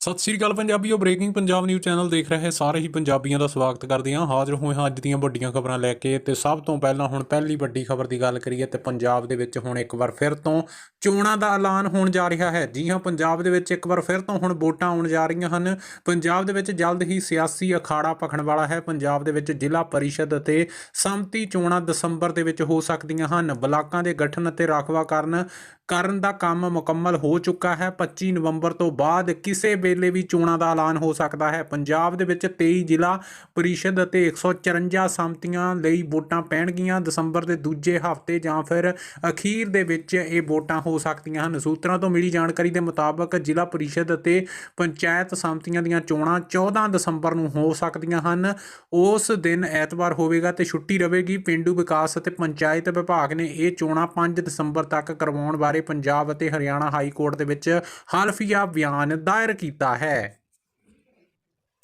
ਸਤਿ ਸ੍ਰੀ ਅਕਾਲ ਪੰਜਾਬੀਓ ਬ੍ਰੇਕਿੰਗ ਪੰਜਾਬ ਨਿਊਜ਼ ਚੈਨਲ ਦੇਖ ਰਹੇ ਸਾਰੇ ਹੀ ਪੰਜਾਬੀਆਂ ਦਾ ਸਵਾਗਤ ਕਰਦੇ ਹਾਂ। ਹਾਜ਼ਰ ਹੋਏ ਹਾਂ ਅੱਜ ਦੀਆਂ ਵੱਡੀਆਂ ਖਬਰਾਂ ਲੈ ਕੇ ਤੇ ਸਭ ਤੋਂ ਪਹਿਲਾਂ ਹੁਣ ਪਹਿਲੀ ਵੱਡੀ ਖਬਰ ਦੀ ਗੱਲ ਕਰੀਏ ਤੇ ਪੰਜਾਬ ਦੇ ਵਿੱਚ ਹੁਣ ਇੱਕ ਵਾਰ ਫਿਰ ਤੋਂ ਚੋਣਾਂ ਦਾ ਐਲਾਨ ਹੋਣ ਜਾ ਰਿਹਾ ਹੈ। ਜੀ ਹਾਂ, ਪੰਜਾਬ ਦੇ ਵਿੱਚ ਇੱਕ ਵਾਰ ਫਿਰ ਤੋਂ ਹੁਣ ਵੋਟਾਂ ਆਉਣ ਜਾ ਰਹੀਆਂ ਹਨ। ਪੰਜਾਬ ਦੇ ਵਿੱਚ ਜਲਦ ਹੀ ਸਿਆਸੀ ਅਖਾੜਾ ਪਖਣ ਵਾਲਾ ਹੈ। ਪੰਜਾਬ ਦੇ ਵਿੱਚ ਜ਼ਿਲ੍ਹਾ ਪਰਿਸ਼ਦ ਅਤੇ ਸੰਮਤੀ ਚੋਣਾਂ ਦਸੰਬਰ ਦੇ ਵਿੱਚ ਹੋ ਸਕਦੀਆਂ ਹਨ। ਬਲਾਕਾਂ ਦੇ ਗਠਨ ਅਤੇ ਰਾਖਵਾਂਕਰਨ ਕਰਨ ਦਾ ਕੰਮ ਮੁਕੰਮਲ ਹੋ ਚੁੱਕਾ ਹੈ। 25 ਨਵੰਬਰ ਤੋਂ ਬਾਅਦ ਕਿਸੇ ਵੇਲੇ ਵੀ ਚੋਣਾਂ ਦਾ ਐਲਾਨ ਹੋ ਸਕਦਾ ਹੈ। ਪੰਜਾਬ ਦੇ ਵਿੱਚ 23 ਜ਼ਿਲ੍ਹਾ ਪਰਿਸ਼ਦ ਅਤੇ 154 ਸੰਮਤੀਆਂ ਲਈ ਵੋਟਾਂ ਪੈਣਗੀਆਂ। ਦਸੰਬਰ ਦੇ ਦੂਜੇ ਹਫ਼ਤੇ ਜਾਂ ਫਿਰ ਅਖੀਰ ਦੇ ਵਿੱਚ ਇਹ ਵੋਟਾਂ ਹੋ ਸਕਦੀਆਂ ਹਨ। ਸੂਤਰਾਂ ਤੋਂ ਮਿਲੀ ਜਾਣਕਾਰੀ ਦੇ ਮੁਤਾਬਕ ਜ਼ਿਲ੍ਹਾ ਪਰਿਸ਼ਦ ਅਤੇ ਪੰਚਾਇਤ ਸੰਮਤੀਆਂ ਦੀਆਂ ਚੋਣਾਂ 14 ਦਸੰਬਰ ਨੂੰ ਹੋ ਸਕਦੀਆਂ ਹਨ। ਉਸ ਦਿਨ ਐਤਵਾਰ ਹੋਵੇਗਾ ਤੇ ਛੁੱਟੀ ਰਹੇਗੀ ਪਿੰਡੂ ਵਿਕਾਸ ਅਤੇ ਪੰਚਾਇਤ ਵਿਭਾਗ ਨੇ ਇਹ ਚੋਣਾਂ 5 ਦਸੰਬਰ ਤੱਕ ਕਰਵਾਉਣ ਬਾਰੇ ਪੰਜਾਬ ਅਤੇ ਹਰਿਆਣਾ ਹਾਈ ਕੋਰਟ ਦੇ ਵਿੱਚ ਹਲਫੀਆ ਬਿਆਨ ਦਾਇਰ ਕੀਤਾ। ਹੈ।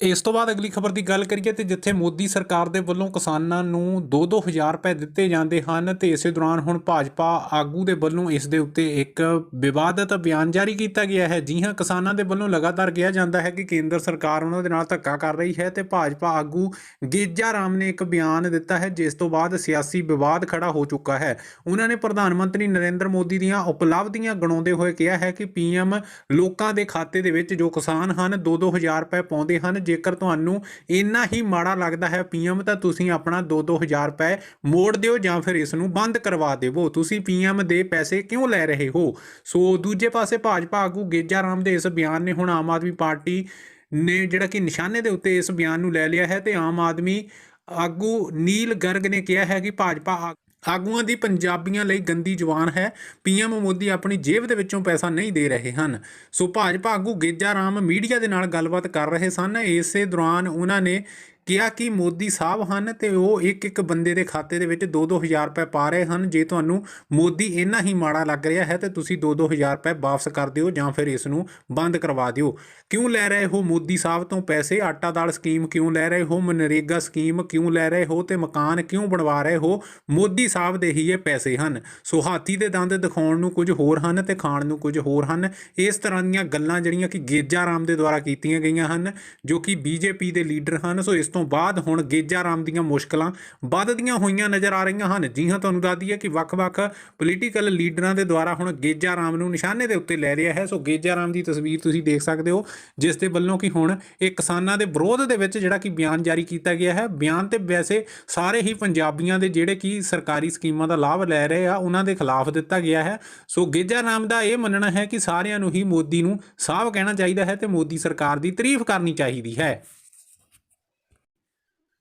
ਇਸ ਤੋਂ ਬਾਅਦ ਅਗਲੀ ਖਬਰ ਦੀ ਗੱਲ ਕਰੀਏ ਤੇ ਜਿੱਥੇ ਮੋਦੀ ਸਰਕਾਰ ਦੇ ਵੱਲੋਂ ਕਿਸਾਨਾਂ ਨੂੰ 2-2000 ਰੁਪਏ ਦਿੱਤੇ ਜਾਂਦੇ ਹਨ ਤੇ ਇਸੇ ਦੌਰਾਨ ਹੁਣ ਭਾਜਪਾ ਆਗੂ ਦੇ ਵੱਲੋਂ ਇਸ ਦੇ ਉੱਤੇ ਇੱਕ ਵਿਵਾਦਤ ਬਿਆਨ ਜਾਰੀ ਕੀਤਾ ਗਿਆ ਹੈ। ਜੀ ਹਾਂ, ਕਿਸਾਨਾਂ ਦੇ ਵੱਲੋਂ ਲਗਾਤਾਰ ਕਿਹਾ ਜਾਂਦਾ ਹੈ ਕਿ ਕੇਂਦਰ ਸਰਕਾਰ ਉਹਨਾਂ ਦੇ ਨਾਲ ਧੱਕਾ ਕਰ ਰਹੀ ਹੈ ਤੇ ਭਾਜਪਾ ਆਗੂ ਗੇਜਾ ਰਾਮ ਨੇ ਇੱਕ ਬਿਆਨ ਦਿੱਤਾ ਹੈ, ਜਿਸ ਤੋਂ ਬਾਅਦ ਸਿਆਸੀ ਵਿਵਾਦ ਖੜਾ ਹੋ ਚੁੱਕਾ ਹੈ। ਉਹਨਾਂ ਨੇ ਪ੍ਰਧਾਨ ਮੰਤਰੀ ਨਰਿੰਦਰ ਮੋਦੀ ਦੀਆਂ ਉਪਲਬਧੀਆਂ ਗਣਾਉਂਦੇ ਹੋਏ ਕਿਹਾ ਹੈ ਕਿ ਪੀਐਮ ਲੋਕਾਂ ਦੇ ਖਾਤੇ ਦੇ ਵਿੱਚ ਜੋ ਕਿਸਾਨ ਹਨ 2-2000 ਰੁਪਏ ਪਾਉਂਦੇ ਹਨ ਜੇਕਰ ਤੁਹਾਨੂੰ ਇੰਨਾ ਹੀ ਮਾੜਾ ਲੱਗਦਾ ਹੈ ਪੀਐਮ, ਤਾਂ ਤੁਸੀਂ ਆਪਣਾ 2-2000 ਰੁਪਏ ਮੋੜ ਦਿਓ ਜਾਂ ਫਿਰ ਇਸ ਨੂੰ ਬੰਦ ਕਰਵਾ ਦੇਵੋ। ਤੁਸੀਂ ਪੀਐਮ ਦੇ ਪੈਸੇ ਕਿਉਂ ਲੈ ਰਹੇ ਹੋ? ਸੋ ਦੂਜੇ ਪਾਸੇ ਭਾਜਪਾ ਆਗੂ ਗੇਜਾ ਰਾਮ ਦੇ ਇਸ ਬਿਆਨ ਨੇ ਹੁਣ ਆਮ ਆਦਮੀ ਪਾਰਟੀ ਨੇ ਜਿਹੜਾ ਕਿ ਨਿਸ਼ਾਨੇ ਦੇ ਉੱਤੇ ਇਸ ਬਿਆਨ ਨੂੰ ਲੈ ਲਿਆ ਹੈ ਤੇ ਆਮ ਆਦਮੀ ਆਗੂ ਨੀਲ ਗਰਗ ਨੇ ਕਿਹਾ ਹੈ ਕਿ ਭਾਜਪਾ ਆ- ਆਗੂਆਂ ਦੀ ਪੰਜਾਬੀਆਂ ਲਈ ਗੰਦੀ ਜਵਾਨ ਹੈ। ਪੀਐਮ ਮੋਦੀ ਆਪਣੀ ਜੇਬ ਦੇ ਵਿੱਚੋਂ ਪੈਸਾ ਨਹੀਂ ਦੇ ਰਹੇ ਹਨ। ਸੋ ਭਾਜਪਾ ਆਗੂ ਗੇਜਾ ਰਾਮ ਮੀਡੀਆ ਦੇ ਨਾਲ ਗੱਲਬਾਤ ਕਰ ਰਹੇ ਸਨ। ਇਸੇ ਦੌਰਾਨ ਉਹਨਾਂ ਨੇ ਕਿਹਾ ਕਿ ਮੋਦੀ ਸਾਹਿਬ ਹਨ ਤੇ ਉਹ ਇੱਕ ਇੱਕ ਬੰਦੇ ਦੇ ਖਾਤੇ ਦੇ ਵਿੱਚ 2-2000 ਰੁਪਏ ਪਾ ਰਹੇ ਹਨ। ਜੇ ਤੁਹਾਨੂੰ ਮੋਦੀ ਇੰਨਾ ਹੀ ਮਾੜਾ ਲੱਗ ਰਿਹਾ ਹੈ ਤੇ ਤੁਸੀਂ 2-2000 ਰੁਪਏ ਵਾਪਸ ਕਰ ਦਿਓ ਜਾਂ ਫਿਰ ਇਸ ਨੂੰ ਬੰਦ ਕਰਵਾ ਦਿਓ। ਕਿਉਂ ਲੈ ਰਹੇ ਹੋ ਮੋਦੀ ਸਾਹਿਬ ਤੋਂ ਪੈਸੇ? ਆਟਾ ਦਾਲ ਸਕੀਮ ਕਿਉਂ ਲੈ ਰਹੇ ਹੋ? ਮਨਰੇਗਾ ਸਕੀਮ ਕਿਉਂ ਲੈ ਰਹੇ ਹੋ? ਤੇ ਮਕਾਨ ਕਿਉਂ ਬਣਵਾ ਰਹੇ ਹੋ? ਮੋਦੀ ਸਾਹਿਬ ਦੇ ਹੀ ਇਹ ਪੈਸੇ ਹਨ। ਸੋ ਹਾਥੀ ਦੇ ਦੰਦ ਦਿਖਾਉਣ ਨੂੰ ਕੁਝ ਹੋਰ ਹਨ ਤੇ ਖਾਣ ਨੂੰ ਕੁਝ ਹੋਰ ਹਨ। ਇਸ ਤਰ੍ਹਾਂ ਦੀਆਂ ਗੱਲਾਂ ਜਿਹੜੀਆਂ ਕਿ ਗੇਜਾ ਰਾਮ ਦੇ ਦੁਆਰਾ ਕੀਤੀਆਂ ਗਈਆਂ ਹਨ, ਜੋ ਕਿ ਬੀਜੇਪੀ ਦੇ ਲੀਡਰ ਹਨ, ਸੋ ਇਸ ਤੋਂ ਬਾਅਦ ਹੁਣ ਗੇਜਾ ਰਾਮ ਦੀਆਂ ਮੁਸ਼ਕਲਾਂ ਵੱਧਦੀਆਂ ਹੋਈਆਂ ਨਜ਼ਰ ਆ ਰਹੀਆਂ ਹਨ। ਜੀ ਹਾਂ, ਤੁਹਾਨੂੰ ਦੱਸ ਦਈਏ ਕਿ ਵੱਖ-ਵੱਖ ਪੋਲੀਟੀਕਲ ਲੀਡਰਾਂ ਦੇ ਦੁਆਰਾ ਹੁਣ ਗੇਜਾ ਰਾਮ ਨੂੰ ਨਿਸ਼ਾਨੇ ਦੇ ਉੱਤੇ ਲੈ ਰਿਹਾ ਹੈ। ਸੋ ਗੇਜਾ ਰਾਮ ਦੀ ਤਸਵੀਰ ਤੁਸੀਂ ਦੇਖ ਸਕਦੇ ਹੋ, ਜਿਸ ਦੇ ਵੱਲੋਂ ਕਿ ਹੁਣ ਇਹ ਕਿਸਾਨਾਂ ਦੇ ਵਿਰੋਧ ਦੇ ਵਿੱਚ ਜਿਹੜਾ ਕਿ ਬਿਆਨ ਜਾਰੀ ਕੀਤਾ ਗਿਆ ਹੈ। ਬਿਆਨ ਤੇ ਵੈਸੇ ਸਾਰੇ ਹੀ ਪੰਜਾਬੀਆਂ ਦੇ ਜਿਹੜੇ ਕਿ ਸਰਕਾਰੀ ਸਕੀਮਾਂ ਦਾ ਲਾਭ ਲੈ ਰਹੇ ਆ, ਉਹਨਾਂ ਦੇ ਖਿਲਾਫ ਦਿੱਤਾ ਗਿਆ ਹੈ। ਸੋ ਗੇਜਾ ਰਾਮ ਦਾ ਇਹ ਮੰਨਣਾ ਹੈ ਕਿ ਸਾਰਿਆਂ ਨੂੰ ਹੀ ਮੋਦੀ ਨੂੰ ਸਾਫ਼ ਕਹਿਣਾ ਚਾਹੀਦਾ ਹੈ ਤੇ ਮੋਦੀ ਸਰਕਾਰ ਦੀ ਤਾਰੀਫ ਕਰਨੀ ਚਾਹੀਦੀ ਹੈ।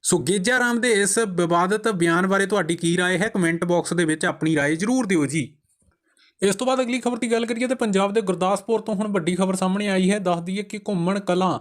ਸੋ ਗੇਜਾ ਰਾਮ ਦੇ ਇਸ ਵਿਵਾਦਤ ਬਿਆਨ ਬਾਰੇ ਤੁਹਾਡੀ ਕੀ رائے ਹੈ ਕਮੈਂਟ ਬਾਕਸ ਦੇ ਵਿੱਚ ਆਪਣੀ رائے ਜ਼ਰੂਰ ਦਿਓ ਜੀ ਇਸ ਤੋਂ ਬਾਅਦ ਅਗਲੀ ਖਬਰ ਦੀ ਗੱਲ ਕਰੀਏ ਤੇ ਪੰਜਾਬ ਦੇ ਗੁਰਦਾਸਪੁਰ ਤੋਂ ਹੁਣ ਵੱਡੀ ਖਬਰ ਸਾਹਮਣੇ ਆਈ ਹੈ ਦੱਸ ਦਈਏ ਕਿ ਘੁੰਮਣ ਕਲਾਂ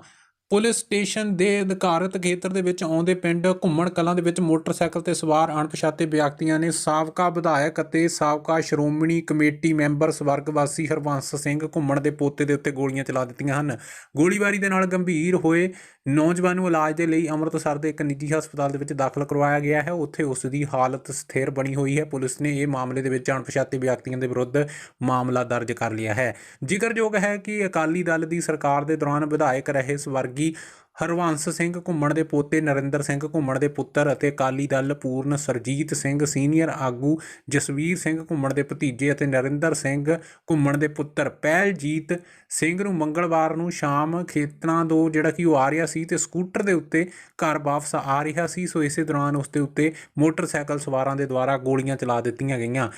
ਪੁਲਿਸ ਸਟੇਸ਼ਨ ਦੇ ਅਧਿਕਾਰਤ ਖੇਤਰ ਦੇ ਵਿੱਚ ਆਉਂਦੇ ਪਿੰਡ ਘੁੰਮਣ ਕਲਾਂ ਦੇ ਵਿੱਚ ਮੋਟਰਸਾਈਕਲ ਤੇ ਸਵਾਰ ਅਣਪਛਾਤੇ ਵਿਅਕਤੀਆਂ ਨੇ ਸਾਬਕਾ ਵਿਧਾਇਕ ਅਤੇ ਸਾਬਕਾ ਸ਼੍ਰੋਮਣੀ ਕਮੇਟੀ ਮੈਂਬਰ ਸਵਰਗਵਾਸੀ ਹਰਵੰਸ ਸਿੰਘ ਘੁੰਮਣ ਦੇ ਪੋਤੇ ਦੇ ਉੱਤੇ ਗੋਲੀਆਂ ਚਲਾ ਦਿੱਤੀਆਂ ਹਨ ਗੋਲੀਬਾਰੀ ਦੇ ਨਾਲ ਗੰਭੀਰ ਹੋਏ ਨੌਜਵਾਨ ਨੂੰ ਇਲਾਜ ਦੇ ਲਈ ਅੰਮ੍ਰਿਤਸਰ ਦੇ ਇੱਕ ਨਿੱਜੀ ਹਸਪਤਾਲ ਦੇ ਵਿੱਚ ਦਾਖਲ ਕਰਵਾਇਆ ਗਿਆ ਹੈ। ਉੱਥੇ ਉਸ ਦੀ ਹਾਲਤ ਸਥਿਰ ਬਣੀ ਹੋਈ ਹੈ। ਪੁਲਿਸ ਨੇ ਇਹ ਮਾਮਲੇ ਦੇ ਵਿੱਚ ਅਣਪਛਾਤੇ ਵਿਅਕਤੀਆਂ ਦੇ ਵਿਰੁੱਧ ਮਾਮਲਾ ਦਰਜ ਕਰ ਲਿਆ ਹੈ। ਜ਼ਿਕਰਯੋਗ ਹੈ ਕਿ ਅਕਾਲੀ ਦਲ ਦੀ ਸਰਕਾਰ ਦੇ ਦੌਰਾਨ ਵਿਧਾਇਕ ਰਹੇ ਸਵਰਗੀ ਹਰਵੰਸ ਸਿੰਘ ਘੁੰਮਣ ਦੇ ਪੋਤੇ ਨਰਿੰਦਰ ਸਿੰਘ ਘੁੰਮਣ ਦੇ ਪੁੱਤਰ ਅਤੇ ਅਕਾਲੀ ਦਲ ਪੂਰਨ ਸਰਜੀਤ ਸਿੰਘ ਸੀਨੀਅਰ ਆਗੂ ਜਸਵੀਰ ਸਿੰਘ ਘੁੰਮਣ ਦੇ ਭਤੀਜੇ ਅਤੇ ਨਰਿੰਦਰ ਸਿੰਘ ਘੁੰਮਣ ਦੇ ਪੁੱਤਰ ਪਹਿਲਜੀਤ ਸਿੰਘ ਨੂੰ ਮੰਗਲਵਾਰ ਨੂੰ ਸ਼ਾਮ ਖੇਤਾਂ ਤੋਂ ਜਿਹੜਾ ਕਿ ਉਹ ਆ ਰਿਹਾ ਸੀ ਤੇ ਸਕੂਟਰ ਦੇ ਉੱਤੇ ਘਰ ਵਾਪਸ ਆ ਰਿਹਾ ਸੀ, ਸੋ ਇਸੇ ਦੌਰਾਨ ਉਸ ਦੇ ਉੱਤੇ ਮੋਟਰਸਾਈਕਲ ਸਵਾਰਾਂ ਦੇ ਦੁਆਰਾ ਗੋਲੀਆਂ ਚਲਾ ਦਿੱਤੀਆਂ ਗਈਆਂ।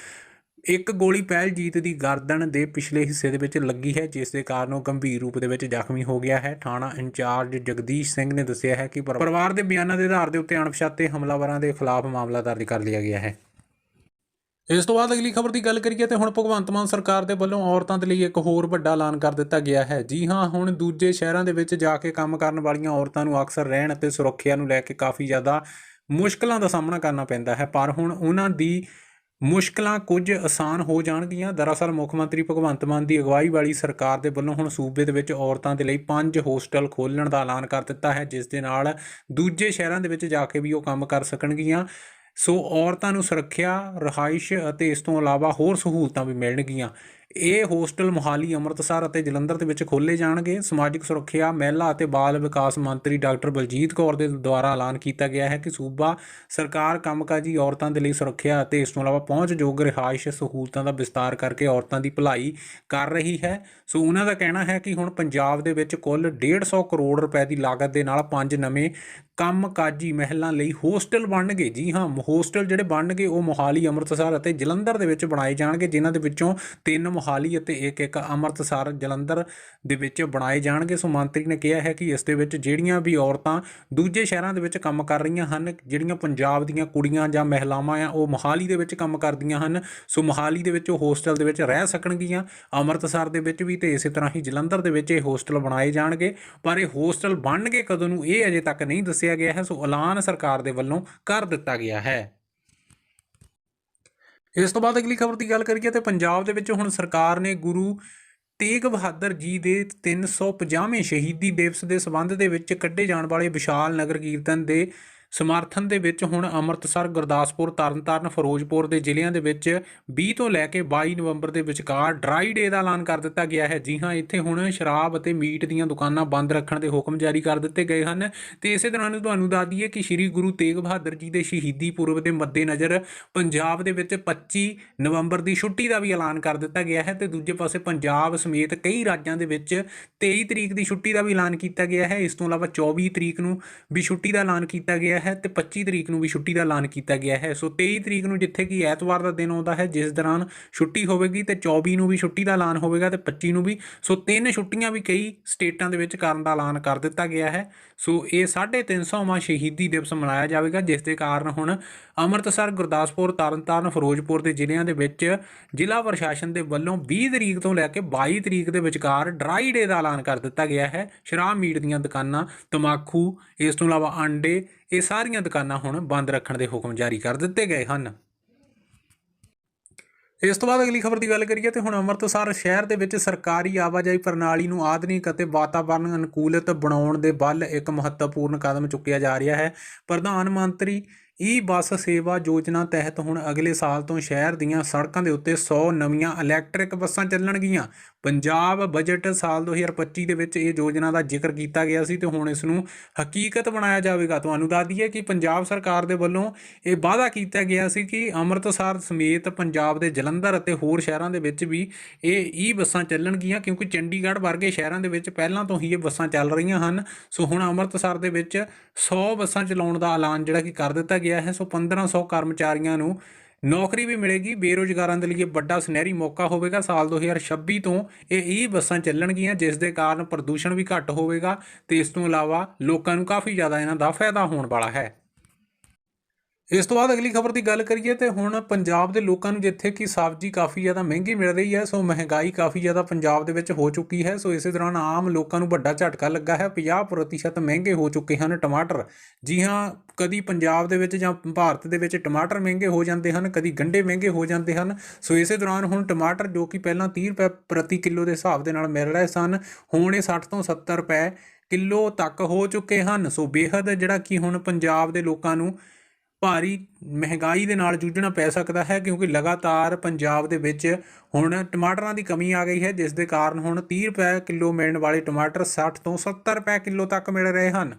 ਇੱਕ ਗੋਲੀ ਪਹਿਲਜੀਤ ਦੀ ਗਰਦਨ ਦੇ ਪਿਛਲੇ ਹਿੱਸੇ ਦੇ ਵਿੱਚ ਲੱਗੀ ਹੈ, ਜਿਸ ਦੇ ਕਾਰਨ ਉਹ ਗੰਭੀਰ ਰੂਪ ਦੇ ਵਿੱਚ ਜ਼ਖਮੀ ਹੋ ਗਿਆ ਹੈ। ਥਾਣਾ ਇੰਚਾਰਜ ਜਗਦੀਸ਼ ਸਿੰਘ ਨੇ ਦੱਸਿਆ ਹੈ ਕਿ ਪਰਿਵਾਰ ਦੇ ਬਿਆਨਾਂ ਦੇ ਆਧਾਰ ਦੇ ਉੱਤੇ ਅਣਪਛਾਤੇ ਹਮਲਾਵਰਾਂ ਦੇ ਖਿਲਾਫ ਮਾਮਲਾ ਦਰਜ ਕਰ ਲਿਆ ਗਿਆ ਹੈ। ਇਸ ਤੋਂ ਬਾਅਦ ਅਗਲੀ ਖਬਰ ਦੀ ਗੱਲ ਕਰੀਏ ਤੇ ਹੁਣ ਭਗਵੰਤ ਮਾਨ ਸਰਕਾਰ ਦੇ ਵੱਲੋਂ ਔਰਤਾਂ ਦੇ ਲਈ ਇੱਕ ਹੋਰ ਵੱਡਾ ਐਲਾਨ ਕਰ ਦਿੱਤਾ ਗਿਆ ਹੈ। ਜੀ ਹਾਂ, ਹੁਣ ਦੂਜੇ ਸ਼ਹਿਰਾਂ ਦੇ ਵਿੱਚ ਜਾ ਕੇ ਕੰਮ ਕਰਨ ਵਾਲੀਆਂ ਔਰਤਾਂ ਨੂੰ ਅਕਸਰ ਰਹਿਣ ਅਤੇ ਸੁਰੱਖਿਆ ਨੂੰ ਲੈ ਕੇ ਕਾਫੀ ਜ਼ਿਆਦਾ ਮੁਸ਼ਕਲਾਂ ਦਾ ਸਾਹਮਣਾ ਕਰਨਾ ਪੈਂਦਾ ਹੈ। ਪਰ ਹੁਣ ਉਹਨਾਂ ਦੀ ਮੁਸ਼ਕਲਾਂ ਕੁਝ ਆਸਾਨ ਹੋ ਜਾਣਗੀਆਂ। ਦਰਅਸਲ, ਮੁੱਖ ਮੰਤਰੀ ਭਗਵੰਤ ਮਾਨ ਦੀ ਅਗਵਾਈ ਵਾਲੀ ਸਰਕਾਰ ਦੇ ਵੱਲੋਂ ਹੁਣ ਸੂਬੇ ਦੇ ਵਿੱਚ ਔਰਤਾਂ ਦੇ ਲਈ ਪੰਜ ਹੋਸਟਲ ਖੋਲ੍ਹਣ ਦਾ ਐਲਾਨ ਕਰ ਦਿੱਤਾ ਹੈ, ਜਿਸ ਦੇ ਨਾਲ ਦੂਜੇ ਸ਼ਹਿਰਾਂ ਦੇ ਵਿੱਚ ਜਾ ਕੇ ਵੀ ਉਹ ਕੰਮ ਕਰ ਸਕਣਗੀਆਂ। ਸੋ ਔਰਤਾਂ ਨੂੰ ਸੁਰੱਖਿਆ, ਰਹਾਇਸ਼ ਅਤੇ ਇਸ ਤੋਂ ਇਲਾਵਾ ਹੋਰ ਸਹੂਲਤਾਂ ਵੀ ਮਿਲਣਗੀਆਂ। ਇਹ ਹੋਸਟਲ ਮੋਹਾਲੀ, ਅੰਮ੍ਰਿਤਸਰ ਅਤੇ ਜਲੰਧਰ ਦੇ ਵਿੱਚ ਖੋਲੇ ਜਾਣਗੇ। ਸਮਾਜਿਕ ਸੁਰੱਖਿਆ, ਮਹਿਲਾ ਅਤੇ ਬਾਲ ਵਿਕਾਸ ਮੰਤਰੀ ਡਾਕਟਰ ਬਲਜੀਤ ਕੌਰ ਦੇ ਦੁਆਰਾ ਐਲਾਨ ਕੀਤਾ ਗਿਆ ਹੈ ਕਿ ਸੂਬਾ ਸਰਕਾਰ ਕੰਮਕਾਜੀ ਔਰਤਾਂ ਦੇ ਲਈ ਸੁਰੱਖਿਆ ਅਤੇ ਇਸ ਤੋਂ ਇਲਾਵਾ ਪਹੁੰਚਯੋਗ ਰਿਹਾਇਸ਼ ਸਹੂਲਤਾਂ ਦਾ ਵਿਸਤਾਰ ਕਰਕੇ ਔਰਤਾਂ ਦੀ ਭਲਾਈ ਕਰ ਰਹੀ ਹੈ। ਸੋ ਉਹਨਾਂ ਦਾ ਕਹਿਣਾ ਹੈ ਕਿ ਹੁਣ ਪੰਜਾਬ ਦੇ ਵਿੱਚ ਕੁੱਲ 150 ਕਰੋੜ ਰੁਪਏ ਦੀ ਲਾਗਤ ਦੇ ਨਾਲ ਪੰਜ ਨਵੇਂ ਕੰਮਕਾਜੀ ਮਹਿਲਾਂ ਲਈ ਹੋਸਟਲ ਬਣਨਗੇ। ਜੀ ਹਾਂ, ਹੋਸਟਲ ਜਿਹੜੇ ਬਣਨਗੇ ਉਹ ਮੋਹਾਲੀ, ਅੰਮ੍ਰਿਤਸਰ ਅਤੇ ਜਲੰਧਰ ਦੇ ਵਿੱਚ ਬਣਾਏ ਜਾਣਗੇ, ਜਿਨ੍ਹਾਂ ਦੇ ਵਿੱਚੋਂ ਤਿੰਨ ਮੋਹਾਲੀ ਅਤੇ ਇੱਕ ਇੱਕ ਅੰਮ੍ਰਿਤਸਰ ਜਲੰਧਰ ਦੇ ਵਿੱਚ ਬਣਾਏ ਜਾਣਗੇ। ਸੋ ਮੰਤਰੀ ਨੇ ਕਿਹਾ ਹੈ ਕਿ ਇਸ ਦੇ ਵਿੱਚ ਜਿਹੜੀਆਂ ਵੀ ਔਰਤਾਂ ਦੂਜੇ ਸ਼ਹਿਰਾਂ ਦੇ ਵਿੱਚ ਕੰਮ ਕਰ ਰਹੀਆਂ ਹਨ, ਜਿਹੜੀਆਂ ਪੰਜਾਬ ਦੀਆਂ ਕੁੜੀਆਂ ਜਾਂ ਮਹਿਲਾਵਾਂ ਆ, ਉਹ ਮੋਹਾਲੀ ਦੇ ਵਿੱਚ ਕੰਮ ਕਰਦੀਆਂ ਹਨ। ਸੋ ਮੋਹਾਲੀ ਦੇ ਵਿੱਚ ਉਹ ਹੋਸਟਲ ਦੇ ਵਿੱਚ ਰਹਿ ਸਕਣਗੀਆਂ। ਅੰਮ੍ਰਿਤਸਰ ਦੇ ਵਿੱਚ ਵੀ ਤੇ ਇਸੇ ਤਰ੍ਹਾਂ ਹੀ ਜਲੰਧਰ ਦੇ ਵਿੱਚ ਇਹ ਹੋਸਟਲ ਬਣਾਏ ਜਾਣਗੇ। ਪਰ ਇਹ ਹੋਸਟਲ ਬਣਨਗੇ ਕਦੋਂ ਨੂੰ ਇਹ ਅਜੇ ਤੱਕ ਨਹੀਂ ਦੱਸਿਆ ਗਿਆ ਹੈ। ਸੋ ਐਲਾਨ ਸਰਕਾਰ ਦੇ ਵੱਲੋਂ ਕਰ ਦਿੱਤਾ ਗਿਆ ਹੈ। ਇਸ ਤੋਂ ਬਾਅਦ ਅਗਲੀ ਖਬਰ ਦੀ ਗੱਲ ਕਰੀਏ ਤੇ ਪੰਜਾਬ ਦੇ ਵਿੱਚ ਹੁਣ ਸਰਕਾਰ ਨੇ ਗੁਰੂ ਤੇਗ ਬਹਾਦਰ ਜੀ ਦੇ 350ਵੇਂ ਸ਼ਹੀਦੀ ਦਿਵਸ ਦੇ ਸਬੰਧ ਦੇ ਵਿੱਚ ਕੱਢੇ ਜਾਣ ਵਾਲੇ ਵਿਸ਼ਾਲ ਨਗਰ ਕੀਰਤਨ ਦੇ ਸਮਰਥਨ ਦੇ ਵਿੱਚ ਹੁਣ ਅੰਮ੍ਰਿਤਸਰ, ਗੁਰਦਾਸਪੁਰ, ਤਰਨਤਾਰਨ, ਫਿਰੋਜ਼ਪੁਰ ਦੇ ਜ਼ਿਲ੍ਹਿਆਂ ਦੇ ਵਿੱਚ 20 ਤੋਂ ਲੈ ਕੇ 22 ਨਵੰਬਰ ਦੇ ਵਿਚਕਾਰ ਡਰਾਈ ਡੇ ਦਾ ਐਲਾਨ ਕਰ ਦਿੱਤਾ ਗਿਆ ਹੈ। ਜੀ ਹਾਂ, ਇੱਥੇ ਹੁਣ ਸ਼ਰਾਬ ਅਤੇ ਮੀਟ ਦੀਆਂ ਦੁਕਾਨਾਂ ਬੰਦ ਰੱਖਣ ਦੇ ਹੁਕਮ ਜਾਰੀ ਕਰ ਦਿੱਤੇ ਗਏ ਹਨ। ਤੇ ਇਸੇ ਤਰ੍ਹਾਂ ਤੁਹਾਨੂੰ ਦੱਸ ਦਈਏ ਕਿ ਸ੍ਰੀ ਗੁਰੂ ਤੇਗ ਬਹਾਦਰ ਜੀ ਦੇ ਸ਼ਹੀਦੀ ਪੁਰਬ ਦੇ ਮੱਦੇਨਜ਼ਰ ਪੰਜਾਬ ਦੇ ਵਿੱਚ 25 ਨਵੰਬਰ ਦੀ ਛੁੱਟੀ ਦਾ ਵੀ ਐਲਾਨ ਕਰ ਦਿੱਤਾ ਗਿਆ ਹੈ ਤੇ ਦੂਜੇ ਪਾਸੇ ਪੰਜਾਬ ਸਮੇਤ ਕਈ ਰਾਜਾਂ ਦੇ ਵਿੱਚ 23 ਤਰੀਕ ਦੀ ਛੁੱਟੀ ਦਾ ਵੀ ਐਲਾਨ ਕੀਤਾ ਗਿਆ ਹੈ। ਇਸ ਤੋਂ ਇਲਾਵਾ 24 ਤਰੀਕ ਨੂੰ ਵੀ ਛੁੱਟੀ ਦਾ ਐਲਾਨ ਕੀਤਾ ਗਿਆ ਹੈ ਤੇ 25 ਤਰੀਕ ਨੂੰ ਵੀ ਛੁੱਟੀ ਦਾ ਐਲਾਨ ਕੀਤਾ ਗਿਆ ਹੈ। ਸੋ 23 ਤਰੀਕ ਨੂੰ ਜਿੱਥੇ ਕਿ ਐਤਵਾਰ ਦਾ ਦਿਨ ਆਉਂਦਾ ਹੈ, ਜਿਸ ਦੌਰਾਨ ਛੁੱਟੀ ਹੋਵੇਗੀ ਤੇ 24 ਨੂੰ ਵੀ ਛੁੱਟੀ ਦਾ ਐਲਾਨ ਹੋਵੇਗਾ ਤੇ 25 ਨੂੰ ਵੀ। ਸੋ ਤਿੰਨ ਛੁੱਟੀਆਂ ਵੀ ਕਈ ਸਟੇਟਾਂ ਦੇ ਵਿੱਚ ਕਰਨ ਦਾ ਐਲਾਨ ਕਰ ਦਿੱਤਾ ਗਿਆ ਹੈ। ਸੋ ਇਹ 350ਵਾਂ ਸ਼ਹੀਦੀ ਦਿਵਸ ਮਨਾਇਆ ਜਾਵੇਗਾ, ਜਿਸ ਦੇ ਕਾਰਨ ਹੁਣ ਅੰਮ੍ਰਿਤਸਰ, ਗੁਰਦਾਸਪੁਰ, ਤਰਨਤਾਰਨ, ਫਿਰੋਜ਼ਪੁਰ ਦੇ ਜ਼ਿਲ੍ਹਿਆਂ ਦੇ ਵਿੱਚ ਜ਼ਿਲ੍ਹਾ ਪ੍ਰਸ਼ਾਸਨ ਦੇ ਵੱਲੋਂ 20 ਤਰੀਕ ਤੋਂ ਲੈ ਕੇ 22 ਤਰੀਕ ਦੇ ਵਿਚਕਾਰ ਡਰਾਈ ਡੇ ਦਾ ਐਲਾਨ ਕਰ ਦਿੱਤਾ ਗਿਆ ਹੈ। ਸ਼ਰਾਬ ਮੀਟ ਦੀਆਂ ਦੁਕਾਨਾਂ, ਤਮਾਕੂ, ਇਸ ਤੋਂ ਇਲਾਵਾ ਅੰਡੇ ਇਹ ਸਾਰੀਆਂ ਦੁਕਾਨਾਂ ਹੁਣ ਬੰਦ ਰੱਖਣ ਦੇ ਹੁਕਮ ਜਾਰੀ ਕਰ ਦਿੱਤੇ ਗਏ ਹਨ। ਇਸ ਤੋਂ ਬਾਅਦ ਅਗਲੀ ਖਬਰ ਦੀ ਗੱਲ ਕਰੀਏ ਤੇ ਹੁਣ ਅੰਮ੍ਰਿਤਸਰ ਸ਼ਹਿਰ ਦੇ ਵਿੱਚ ਸਰਕਾਰੀ ਆਵਾਜਾਈ ਪ੍ਰਣਾਲੀ ਨੂੰ ਆਧੁਨਿਕ ਅਤੇ ਵਾਤਾਵਰਣ ਅਨੁਕੂਲਿਤ ਬਣਾਉਣ ਦੇ ਵੱਲ ਇੱਕ ਮਹੱਤਵਪੂਰਨ ਕਦਮ ਚੁੱਕਿਆ ਜਾ ਰਿਹਾ ਹੈ। ਪ੍ਰਧਾਨ ਮੰਤਰੀ ਈ ਬੱਸ ਸੇਵਾ ਯੋਜਨਾ ਤਹਿਤ ਹੁਣ ਅਗਲੇ ਸਾਲ ਤੋਂ ਸ਼ਹਿਰ ਦੀਆਂ ਸੜਕਾਂ ਦੇ ਉੱਤੇ 100 ਨਵੀਆਂ ਇਲੈਕਟ੍ਰਿਕ ਬੱਸਾਂ ਚੱਲਣਗੀਆਂ। ਪੰਜਾਬ ਬਜਟ ਸਾਲ 2025 ਦੇ ਵਿੱਚ ਇਹ ਯੋਜਨਾ ਦਾ ਜ਼ਿਕਰ ਕੀਤਾ ਗਿਆ ਸੀ ਤੇ ਹੁਣ ਇਸ ਨੂੰ ਹਕੀਕਤ ਬਣਾਇਆ ਜਾਵੇਗਾ। ਤੁਹਾਨੂੰ ਦੱਸ ਦਈਏ ਕਿ ਪੰਜਾਬ ਸਰਕਾਰ ਦੇ ਵੱਲੋਂ ਇਹ ਵਾਅਦਾ ਕੀਤਾ ਗਿਆ ਸੀ ਕਿ ਅੰਮ੍ਰਿਤਸਰ ਸਮੇਤ ਪੰਜਾਬ ਦੇ ਜਲੰਧਰ ਅਤੇ ਹੋਰ ਸ਼ਹਿਰਾਂ ਦੇ ਵਿੱਚ ਵੀ ਇਹ ਈ ਬੱਸਾਂ ਚੱਲਣਗੀਆਂ ਕਿਉਂਕਿ ਚੰਡੀਗੜ੍ਹ ਵਰਗੇ ਸ਼ਹਿਰਾਂ ਦੇ ਵਿੱਚ ਪਹਿਲਾਂ ਤੋਂ ਹੀ ਇਹ ਬੱਸਾਂ ਚੱਲ ਰਹੀਆਂ ਹਨ। ਸੋ ਹੁਣ ਅੰਮ੍ਰਿਤਸਰ ਦੇ ਵਿੱਚ 100 ਬੱਸਾਂ ਚਲਾਉਣ ਦਾ ਐਲਾਨ ਜਿਹੜਾ ਕਿ ਕਰ ਦਿੱਤਾ ਗਿਆ ਹੈ, ਸੋ 1500 ਕਰਮਚਾਰੀਆਂ ਨੂੰ ਨੌਕਰੀ ਵੀ ਮਿਲੇਗੀ। ਬੇਰੋਜ਼ਗਾਰਾਂ ਦੇ ਲਈ ਇਹ ਵੱਡਾ ਸੁਨਹਿਰੀ ਮੌਕਾ ਹੋਵੇਗਾ। ਸਾਲ 2026 ਤੋਂ ਇਹ ਈ ਬੱਸਾਂ ਚੱਲਣਗੀਆਂ, ਜਿਸ ਦੇ ਕਾਰਨ ਪ੍ਰਦੂਸ਼ਣ ਵੀ ਘੱਟ ਹੋਵੇਗਾ ਤੇ ਇਸ ਤੋਂ ਇਲਾਵਾ ਲੋਕਾਂ ਨੂੰ ਕਾਫੀ ਜ਼ਿਆਦਾ ਇਹਨਾਂ ਦਾ ਫਾਇਦਾ ਹੋਣ ਵਾਲਾ ਹੈ। ਇਸ ਤੋਂ ਬਾਅਦ ਅਗਲੀ ਖਬਰ ਦੀ ਗੱਲ ਕਰੀਏ ਤੇ ਹੁਣ ਪੰਜਾਬ ਦੇ ਲੋਕਾਂ ਨੂੰ ਜਿੱਥੇ ਕਿ ਸਬਜ਼ੀ ਕਾਫੀ ਜ਼ਿਆਦਾ ਮਹਿੰਗੀ ਮਿਲ ਰਹੀ ਹੈ, ਸੋ ਮਹਿੰਗਾਈ ਕਾਫੀ ਜ਼ਿਆਦਾ ਪੰਜਾਬ ਦੇ ਵਿੱਚ ਹੋ ਚੁੱਕੀ ਹੈ, ਸੋ ਇਸੇ ਦੌਰਾਨ ਆਮ ਲੋਕਾਂ ਨੂੰ ਵੱਡਾ ਝਟਕਾ ਲੱਗਾ ਹੈ। 50% ਮਹਿੰਗੇ ਹੋ ਚੁੱਕੇ ਹਨ ਟਮਾਟਰ। ਜੀ ਹਾਂ, ਕਦੀ ਪੰਜਾਬ ਦੇ ਵਿੱਚ ਜਾਂ ਭਾਰਤ ਦੇ ਵਿੱਚ ਟਮਾਟਰ ਮਹਿੰਗੇ ਹੋ ਜਾਂਦੇ ਹਨ, ਕਦੀ ਗੰਡੇ ਮਹਿੰਗੇ ਹੋ ਜਾਂਦੇ ਹਨ, ਸੋ ਇਸੇ ਦੌਰਾਨ ਹੁਣ ਟਮਾਟਰ ਜੋ ਕਿ ਪਹਿਲਾਂ 30 ਰੁਪਏ ਪ੍ਰਤੀ ਕਿਲੋ ਦੇ ਹਿਸਾਬ ਦੇ ਨਾਲ ਮਿਲ ਰਹੇ ਸਨ, ਹੁਣ ਇਹ 60 ਤੋਂ 70 ਰੁਪਏ ਕਿਲੋ ਤੱਕ ਹੋ ਚੁੱਕੇ ਹਨ। ਸੋ ਬੇਹੱਦ ਜਿਹੜਾ ਕਿ ਹੁਣ ਪੰਜਾਬ ਦੇ ਲੋਕਾਂ ਨੂੰ ਭਾਰੀ ਮਹਿੰਗਾਈ ਦੇ ਨਾਲ ਜੂਝਣਾ ਪੈ ਸਕਦਾ ਹੈ ਕਿਉਂਕਿ ਲਗਾਤਾਰ ਪੰਜਾਬ ਦੇ ਵਿੱਚ ਹੁਣ ਟਮਾਟਰਾਂ ਦੀ ਕਮੀ ਆ ਗਈ ਹੈ, ਜਿਸ ਦੇ ਕਾਰਨ ਹੁਣ 30 ਰੁਪਏ ਕਿਲੋ ਮਿਲਣ ਵਾਲੇ ਟਮਾਟਰ 60 ਤੋਂ 70 ਰੁਪਏ ਕਿਲੋ ਤੱਕ ਮਿਲ ਰਹੇ ਹਨ।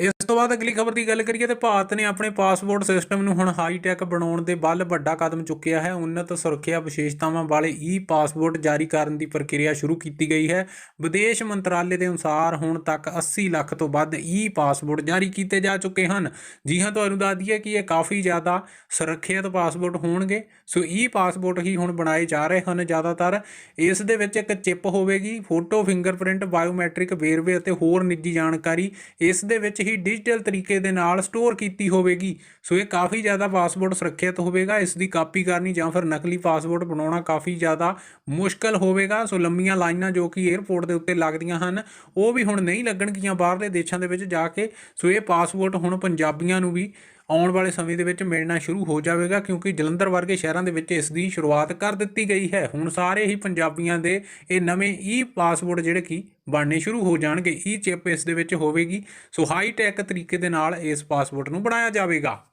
ਇਸ ਤੋਂ ਬਾਅਦ ਅਗਲੀ ਖਬਰ ਦੀ ਗੱਲ ਕਰੀਏ ਤੇ ਭਾਰਤ ਨੇ ਆਪਣੇ ਪਾਸਪੋਰਟ ਸਿਸਟਮ ਨੂੰ ਹੁਣ ਹਾਈ ਟੈਕ ਬਣਾਉਣ ਦੇ ਵੱਲ ਵੱਡਾ ਕਦਮ ਚੁੱਕਿਆ ਹੈ। ਉન્નਤ ਸੁਰੱਖਿਆ ਵਿਸ਼ੇਸ਼ਤਾਵਾਂ ਵਾਲੇ ਈ ਪਾਸਪੋਰਟ ਜਾਰੀ ਕਰਨ ਦੀ ਪ੍ਰਕਿਰਿਆ ਸ਼ੁਰੂ ਕੀਤੀ ਗਈ ਹੈ। ਵਿਦੇਸ਼ ਮੰਤਰਾਲੇ ਦੇ ਅਨੁਸਾਰ ਹੁਣ ਤੱਕ 80 ਲੱਖ ਤੋਂ ਵੱਧ ਈ ਪਾਸਪੋਰਟ ਜਾਰੀ ਕੀਤੇ ਜਾ ਚੁੱਕੇ ਹਨ। ਜੀ ਹਾਂ, ਤੁਹਾਨੂੰ ਦੱਸ ਦਈਏ ਕਿ ਇਹ ਕਾਫੀ ਜ਼ਿਆਦਾ ਸੁਰੱਖਿਅਤ ਪਾਸਪੋਰਟ ਹੋਣਗੇ। ਸੋ ਈ ਪਾਸਪੋਰਟ ਹੀ ਹੁਣ ਬਣਾਏ ਜਾ ਰਹੇ ਹਨ ਜ਼ਿਆਦਾਤਰ। ਇਸ ਦੇ ਵਿੱਚ ਇੱਕ ਚਿਪ ਹੋਵੇਗੀ, ਫੋਟੋ, ਫਿੰਗਰਪ੍ਰਿੰਟ, ਬਾਇਓਮੈਟ੍ਰਿਕ, ਵੇਰਵੇ ਅਤੇ ਹੋਰ ਨਿੱਜੀ ਜਾਣਕਾਰੀ। ਇਸ ਦੇ ਵਿੱਚ ਹੀ ਡਿਜੀਟਲ ਤਰੀਕੇ ਦੇ ਨਾਲ ਸਟੋਰ ਕੀਤੀ ਹੋਵੇਗੀ। ਸੋ ਇਹ ਕਾਫੀ ਜ਼ਿਆਦਾ ਪਾਸਪੋਰਟ ਸੁਰੱਖਿਅਤ ਹੋਵੇਗਾ। ਇਸ ਦੀ ਕਾਪੀ ਕਰਨੀ ਜਾਂ ਫਿਰ ਨਕਲੀ ਪਾਸਪੋਰਟ ਬਣਾਉਣਾ ਕਾਫੀ ਜ਼ਿਆਦਾ ਮੁਸ਼ਕਲ ਹੋਵੇਗਾ। ਸੋ ਲੰਮੀਆਂ ਲਾਈਨਾਂ ਜੋ ਕਿ 에ਅਰਪੋਰਟ ਦੇ ਉੱਤੇ ਲੱਗਦੀਆਂ ਹਨ, ਉਹ ਵੀ ਹੁਣ ਨਹੀਂ ਲੱਗਣਗੀਆਂ ਬਾਹਰਲੇ ਦੇਸ਼ਾਂ ਦੇ ਵਿੱਚ ਜਾ ਕੇ। ਸੋ ਇਹ ਪਾਸਪੋਰਟ ਹੁਣ ਪੰਜਾਬੀਆਂ ਨੂੰ ਵੀ ਆਉਣ ਵਾਲੇ ਸਮੇਂ ਦੇ ਵਿੱਚ ਮਿਲਣਾ ਸ਼ੁਰੂ ਹੋ ਜਾਵੇਗਾ ਕਿਉਂਕਿ ਜਲੰਧਰ ਵਰਗੇ ਸ਼ਹਿਰਾਂ ਦੇ ਵਿੱਚ ਇਸ ਦੀ ਸ਼ੁਰੂਆਤ ਕਰ ਦਿੱਤੀ ਗਈ ਹੈ। ਹੁਣ ਸਾਰੇ ਹੀ ਪੰਜਾਬੀਆਂ ਦੇ ਇਹ ਨਵੇਂ ਈ ਪਾਸਪੋਰਟ ਜਿਹੜੇ ਕਿ ਬਣਨੇ ਸ਼ੁਰੂ ਹੋ ਜਾਣਗੇ। ਈ ਚਿਪ ਇਸ ਦੇ ਵਿੱਚ ਹੋਵੇਗੀ। ਸੋ ਹਾਈ ਟੈਕ ਤਰੀਕੇ ਦੇ ਨਾਲ ਇਸ ਪਾਸਪੋਰਟ ਨੂੰ ਬਣਾਇਆ ਜਾਵੇਗਾ।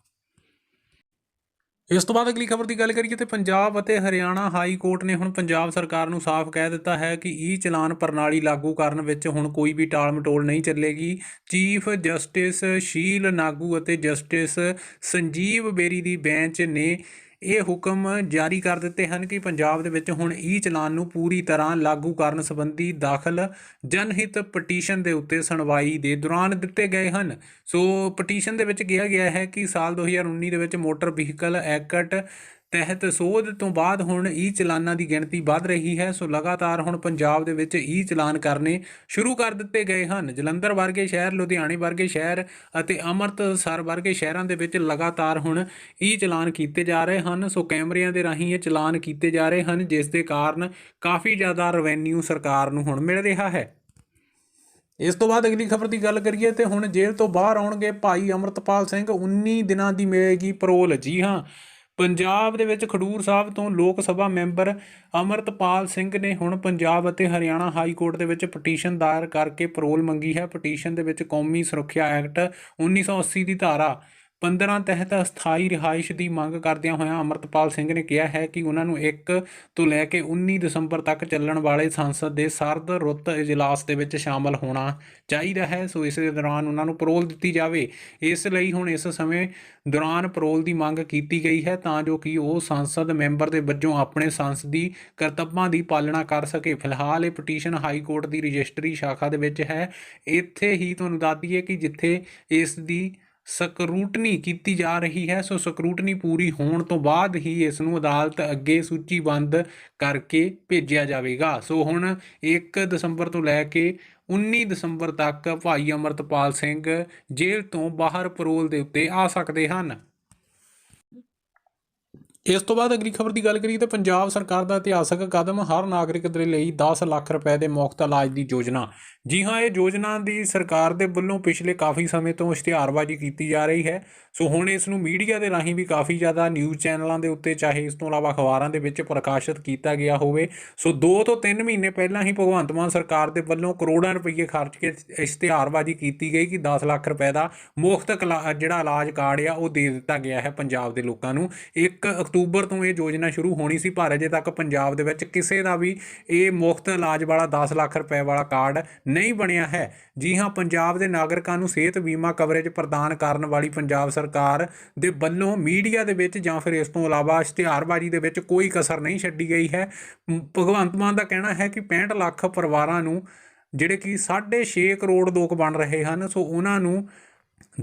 ਇਸ ਤੋਂ ਬਾਅਦ ਅਗਲੀ ਖਬਰ ਦੀ ਗੱਲ ਕਰੀਏ ਤੇ ਪੰਜਾਬ ਅਤੇ ਹਰਿਆਣਾ ਹਾਈ ਕੋਰਟ ਨੇ ਹੁਣ ਪੰਜਾਬ ਸਰਕਾਰ ਨੂੰ ਸਾਫ਼ ਕਹਿ ਦਿੱਤਾ ਹੈ ਕਿ ਈ ਚਲਾਨ ਪ੍ਰਣਾਲੀ ਲਾਗੂ ਕਰਨ ਵਿੱਚ ਹੁਣ ਕੋਈ ਵੀ ਟਾਲ ਮਟੋਲ ਨਹੀਂ ਚੱਲੇਗੀ। ਚੀਫ ਜਸਟਿਸ ਸ਼ੀਲ ਨਾਗੂ ਅਤੇ ਜਸਟਿਸ ਸੰਜੀਵ ਬੇਰੀ ਦੀ ਬੈਂਚ ਨੇ ਇਹ ਹੁਕਮ ਜਾਰੀ ਕਰ ਦਿੱਤੇ ਹਨ ਕਿ ਪੰਜਾਬ ਦੇ ਵਿੱਚ ਹੁਣ ਈ ਚਲਾਨ ਨੂੰ ਪੂਰੀ ਤਰ੍ਹਾਂ ਲਾਗੂ ਕਰਨ ਸੰਬੰਧੀ ਦਾਖਲ ਜਨਹਿਤ ਪਟੀਸ਼ਨ ਦੇ ਉੱਤੇ ਸੁਣਵਾਈ ਦੇ ਦੌਰਾਨ ਦਿੱਤੇ ਗਏ ਹਨ। ਸੋ ਪਟੀਸ਼ਨ ਦੇ ਵਿੱਚ ਕਿਹਾ ਗਿਆ ਹੈ ਕਿ ਸਾਲ 2019 ਦੇ ਵਿੱਚ ਮੋਟਰ ਵਹੀਕਲ ਐਕਟ ਤਹਿਤ ਸੋਧ ਤੋਂ ਬਾਅਦ ਹੁਣ ਈ ਚਲਾਨਾਂ ਦੀ ਗਿਣਤੀ ਵੱਧ ਰਹੀ ਹੈ। ਸੋ ਲਗਾਤਾਰ ਹੁਣ ਪੰਜਾਬ ਦੇ ਵਿੱਚ ਈ ਚਲਾਨ ਕਰਨੇ ਸ਼ੁਰੂ ਕਰ ਦਿੱਤੇ ਗਏ ਹਨ। ਜਲੰਧਰ ਵਰਗੇ ਸ਼ਹਿਰ, ਲੁਧਿਆਣੇ ਵਰਗੇ ਸ਼ਹਿਰ ਅਤੇ ਅੰਮ੍ਰਿਤਸਰ ਵਰਗੇ ਸ਼ਹਿਰਾਂ ਦੇ ਵਿੱਚ ਲਗਾਤਾਰ ਹੁਣ ਈ ਚਲਾਨ ਕੀਤੇ ਜਾ ਰਹੇ ਹਨ। ਸੋ ਕੈਮਰਿਆਂ ਦੇ ਰਾਹੀਂ ਇਹ ਚਲਾਨ ਕੀਤੇ ਜਾ ਰਹੇ ਹਨ, ਜਿਸ ਦੇ ਕਾਰਨ ਕਾਫੀ ਜ਼ਿਆਦਾ ਰਵੈਨਿਊ ਸਰਕਾਰ ਨੂੰ ਹੁਣ ਮਿਲ ਰਿਹਾ ਹੈ। ਇਸ ਤੋਂ ਬਾਅਦ ਅਗਲੀ ਖਬਰ ਦੀ ਗੱਲ ਕਰੀਏ ਤੇ ਹੁਣ ਜੇਲ੍ਹ ਤੋਂ ਬਾਹਰ ਆਉਣਗੇ ਭਾਈ ਅਮਰਤਪਾਲ ਸਿੰਘ। 19 ਦਿਨਾਂ ਦੀ ਮਿਲੇਗੀ ਪਰੋਲ ਜੀ ਹਾਂ ਪੰਜਾਬ ਦੇ ਵਿੱਚ ਖਡੂਰ ਸਾਹਿਬ ਤੋਂ ਲੋਕ ਸਭਾ ਮੈਂਬਰ ਅਮਰਤਪਾਲ ਸਿੰਘ ਨੇ ਹੁਣ ਪੰਜਾਬ ਅਤੇ ਹਰਿਆਣਾ ਹਾਈ ਕੋਰਟ ਦੇ ਵਿੱਚ ਪਟੀਸ਼ਨ ਦਾਇਰ ਕਰਕੇ ਪਰੋਲ ਮੰਗੀ ਹੈ। ਪਟੀਸ਼ਨ ਦੇ ਵਿੱਚ ਕੌਮੀ ਸੁਰੱਖਿਆ ਐਕਟ 1980 ਦੀ ਧਾਰਾ 15 ਤਹਿਤ ਅਸਥਾਈ ਰਿਹਾਇਸ਼ ਦੀ ਮੰਗ ਕਰਦਿਆਂ ਹੋਇਆਂ ਅਮਰਤਪਾਲ ਸਿੰਘ ਨੇ ਕਿਹਾ ਹੈ ਕਿ ਉਹਨਾਂ ਨੂੰ 1 ਤੋਂ ਲੈ ਕੇ 19 ਦਸੰਬਰ ਤੱਕ ਚੱਲਣ ਵਾਲੇ ਸੰਸਦ ਦੇ ਸਰਦ ਰੁੱਤ ਇਜਲਾਸ ਦੇ ਵਿੱਚ ਸ਼ਾਮਲ ਹੋਣਾ ਚਾਹੀਦਾ ਹੈ। ਸੋ ਇਸ ਦੇ ਦੌਰਾਨ ਉਹਨਾਂ ਨੂੰ ਪਰੋਲ ਦਿੱਤੀ ਜਾਵੇ। ਇਸ ਲਈ ਹੁਣ ਇਸ ਸਮੇਂ ਦੌਰਾਨ ਪਰੋਲ ਦੀ ਮੰਗ ਕੀਤੀ ਗਈ ਹੈ ਤਾਂ ਜੋ ਕਿ ਉਹ ਸੰਸਦ ਮੈਂਬਰ ਦੇ ਵਜੋਂ ਆਪਣੇ ਸੰਸਦੀ ਕਰਤੱਵਾਂ ਦੀ ਪਾਲਣਾ ਕਰ ਸਕੇ। ਫਿਲਹਾਲ ਇਹ ਪਟੀਸ਼ਨ ਹਾਈ ਕੋਰਟ ਦੀ ਰਜਿਸਟਰੀ ਸ਼ਾਖਾ ਦੇ ਵਿੱਚ ਹੈ। ਇੱਥੇ ਹੀ ਤੁਹਾਨੂੰ ਦੱਸ ਦਈਏ ਕਿ ਜਿੱਥੇ ਇਸ ਦੀ ਸਕਰੂਟਨੀ ਕੀਤੀ ਜਾ ਰਹੀ ਹੈ। ਸੋ ਸਕਰੂਟਨੀ ਪੂਰੀ ਹੋਣ ਤੋਂ ਬਾਅਦ ਹੀ ਇਸ ਨੂੰ ਅਦਾਲਤ ਅੱਗੇ ਸੂਚੀਬੰਦ ਕਰਕੇ ਭੇਜਿਆ ਜਾਵੇਗਾ। ਸੋ ਹੁਣ 1 ਦਸੰਬਰ ਤੋਂ ਲੈ ਕੇ 19 ਦਸੰਬਰ ਤੱਕ ਭਾਈ ਅਮਰਤਪਾਲ ਸਿੰਘ ਜੇਲ੍ਹ ਤੋਂ ਬਾਹਰ ਪਰੋਲ ਦੇ ਉੱਤੇ ਆ ਸਕਦੇ ਹਨ। ਇਸ ਤੋਂ ਬਾਅਦ ਅਗਲੀ ਖਬਰ ਦੀ ਗੱਲ ਕਰੀਏ ਤਾਂ ਪੰਜਾਬ ਸਰਕਾਰ ਦਾ ਇਤਿਹਾਸਕ ਕਦਮ ਹਰ ਨਾਗਰਿਕ ਦੇ ਲਈ 10 ਲੱਖ ਰੁਪਏ ਦੇ ਮੁਫਤ ਇਲਾਜ ਦੀ ਯੋਜਨਾ। ਜੀ ਹਾਂ, ਇਹ ਯੋਜਨਾ ਦੀ ਸਰਕਾਰ ਦੇ ਵੱਲੋਂ ਪਿਛਲੇ ਕਾਫੀ ਸਮੇਂ ਤੋਂ ਇਸ਼ਤਿਹਾਰਬਾਜ਼ੀ ਕੀਤੀ ਜਾ ਰਹੀ ਹੈ। ਸੋ ਹੁਣ ਇਸ ਨੂੰ ਮੀਡੀਆ ਦੇ ਰਾਹੀਂ ਵੀ ਕਾਫੀ ਜ਼ਿਆਦਾ ਨਿਊਜ਼ ਚੈਨਲਾਂ ਦੇ ਉੱਤੇ ਚਾਹੇ ਇਸ ਤੋਂ ਇਲਾਵਾ ਅਖਬਾਰਾਂ ਦੇ ਵਿੱਚ ਪ੍ਰਕਾਸ਼ਿਤ ਕੀਤਾ ਗਿਆ ਹੋਵੇ। ਸੋ 2 ਤੋਂ 3 ਮਹੀਨੇ ਪਹਿਲਾਂ ਹੀ ਭਗਵੰਤ ਮਾਨ ਸਰਕਾਰ ਦੇ ਵੱਲੋਂ ਕਰੋੜਾਂ ਰੁਪਏ ਖਰਚ ਕੇ ਇਸ਼ਤਿਹਾਰਬਾਜ਼ੀ ਕੀਤੀ ਗਈ ਕਿ 10 ਲੱਖ ਰੁਪਏ ਦਾ ਮੁਫਤ ਕਲਾ- ਜਿਹੜਾ ਇਲਾਜ ਕਾਰਡ ਆ, ਉਹ ਦੇ ਦਿੱਤਾ ਗਿਆ ਹੈ ਪੰਜਾਬ ਦੇ ਲੋਕਾਂ ਨੂੰ। 1 ਅਕਤੂਬਰ ਤੋਂ ਇਹ ਯੋਜਨਾ ਸ਼ੁਰੂ ਹੋਣੀ ਸੀ, ਪਰ ਅਜੇ ਤੱਕ ਪੰਜਾਬ ਦੇ ਵਿੱਚ ਕਿਸੇ ਦਾ ਵੀ ਇਹ ਮੁਫਤ ਇਲਾਜ ਵਾਲਾ 10 ਲੱਖ ਰੁਪਏ ਵਾਲਾ ਕਾਰਡ ਨਹੀਂ ਬਣਿਆ ਹੈ। ਜੀ ਹਾਂ, ਪੰਜਾਬ ਦੇ ਨਾਗਰਿਕਾਂ ਨੂੰ ਸਿਹਤ ਬੀਮਾ ਕਵਰੇਜ ਪ੍ਰਦਾਨ ਕਰਨ ਵਾਲੀ ਪੰਜਾਬ ਸਰਕਾਰ ਦੇ ਵੱਲੋਂ ਮੀਡੀਆ ਦੇ ਵਿੱਚ ਜਾਂ ਫਿਰ ਇਸ ਤੋਂ ਇਲਾਵਾ ਇਸ਼ਤਿਹਾਰਬਾਜ਼ੀ ਦੇ ਵਿੱਚ ਕੋਈ ਕਸਰ ਨਹੀਂ ਛੱਡੀ ਗਈ ਹੈ। ਭਗਵੰਤ ਮਾਨ ਦਾ ਕਹਿਣਾ ਹੈ ਕਿ 65 ਲੱਖ ਪਰਿਵਾਰਾਂ ਨੂੰ ਜਿਹੜੇ ਕਿ 6.5 ਕਰੋੜ ਲੋਕ ਬਣ ਰਹੇ ਹਨ, ਸੋ ਉਹਨਾਂ ਨੂੰ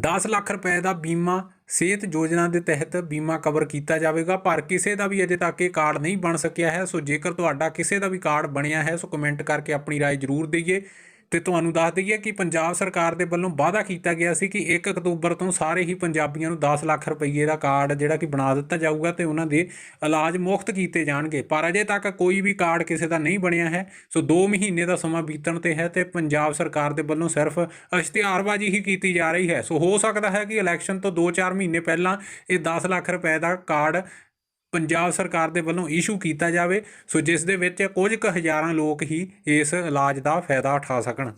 10 ਲੱਖ ਰੁਪਏ ਦਾ ਬੀਮਾ ਸਿਹਤ ਯੋਜਨਾ ਦੇ ਤਹਿਤ ਬੀਮਾ ਕਵਰ ਕੀਤਾ ਜਾਵੇਗਾ ਪਰ ਕਿਸੇ ਦਾ ਵੀ ਅਜੇ ਤੱਕ ਇਹ ਕਾਰਡ ਨਹੀਂ ਬਣ ਸਕਿਆ ਹੈ ਸੋ ਜੇਕਰ ਤੁਹਾਡਾ ਕਿਸੇ ਦਾ ਵੀ ਕਾਰਡ ਬਣਿਆ ਹੈ ਸੋ ਕਮੈਂਟ ਕਰਕੇ ਆਪਣੀ رائے ਜ਼ਰੂਰ ਦਈਏ ਤੇ ਤੁਹਾਨੂੰ ਦੱਸ ਦਈਏ ਕਿ ਪੰਜਾਬ ਸਰਕਾਰ ਦੇ ਵੱਲੋਂ ਵਾਅਦਾ ਕੀਤਾ ਗਿਆ ਸੀ ਕਿ 1 ਅਕਤੂਬਰ ਤੋਂ ਸਾਰੇ ਹੀ ਪੰਜਾਬੀਆਂ ਨੂੰ 10 ਲੱਖ ਰੁਪਏ ਦਾ ਕਾਰਡ ਜਿਹੜਾ ਕਿ ਬਣਾ ਦਿੱਤਾ ਜਾਊਗਾ ਤੇ ਉਹਨਾਂ ਦੇ ਇਲਾਜ ਮੁਫਤ ਕੀਤੇ ਜਾਣਗੇ। ਪਰ ਅਜੇ ਤੱਕ ਕੋਈ ਵੀ ਕਾਰਡ ਕਿਸੇ ਦਾ ਨਹੀਂ ਬਣਿਆ ਹੈ। ਸੋ 2 ਮਹੀਨੇ ਦਾ ਸਮਾਂ ਬੀਤਣ ਤੇ ਹੈ ਤੇ ਪੰਜਾਬ ਸਰਕਾਰ ਦੇ ਵੱਲੋਂ ਸਿਰਫ ਇਸ਼ਤਿਹਾਰਬਾਜ਼ੀ ਹੀ ਕੀਤੀ ਜਾ ਰਹੀ ਹੈ। ਸੋ ਹੋ ਸਕਦਾ ਹੈ ਕਿ ਇਲੈਕਸ਼ਨ ਤੋਂ 2-4 ਮਹੀਨੇ ਪਹਿਲਾਂ ਇਹ 10 ਲੱਖ ਰੁਪਏ ਦਾ ਕਾਰਡ ਪੰਜਾਬ ਸਰਕਾਰ ਦੇ ਵੱਲੋਂ ਇਸ਼ੂ ਕੀਤਾ ਜਾਵੇ, ਸੋ ਜਿਸ ਦੇ ਵਿੱਚ ਕੁਝ ਕੁ ਹਜ਼ਾਰਾਂ ਲੋਕ ਹੀ ਇਸ ਇਲਾਜ ਦਾ ਫਾਇਦਾ ਉਠਾ ਸਕਣ।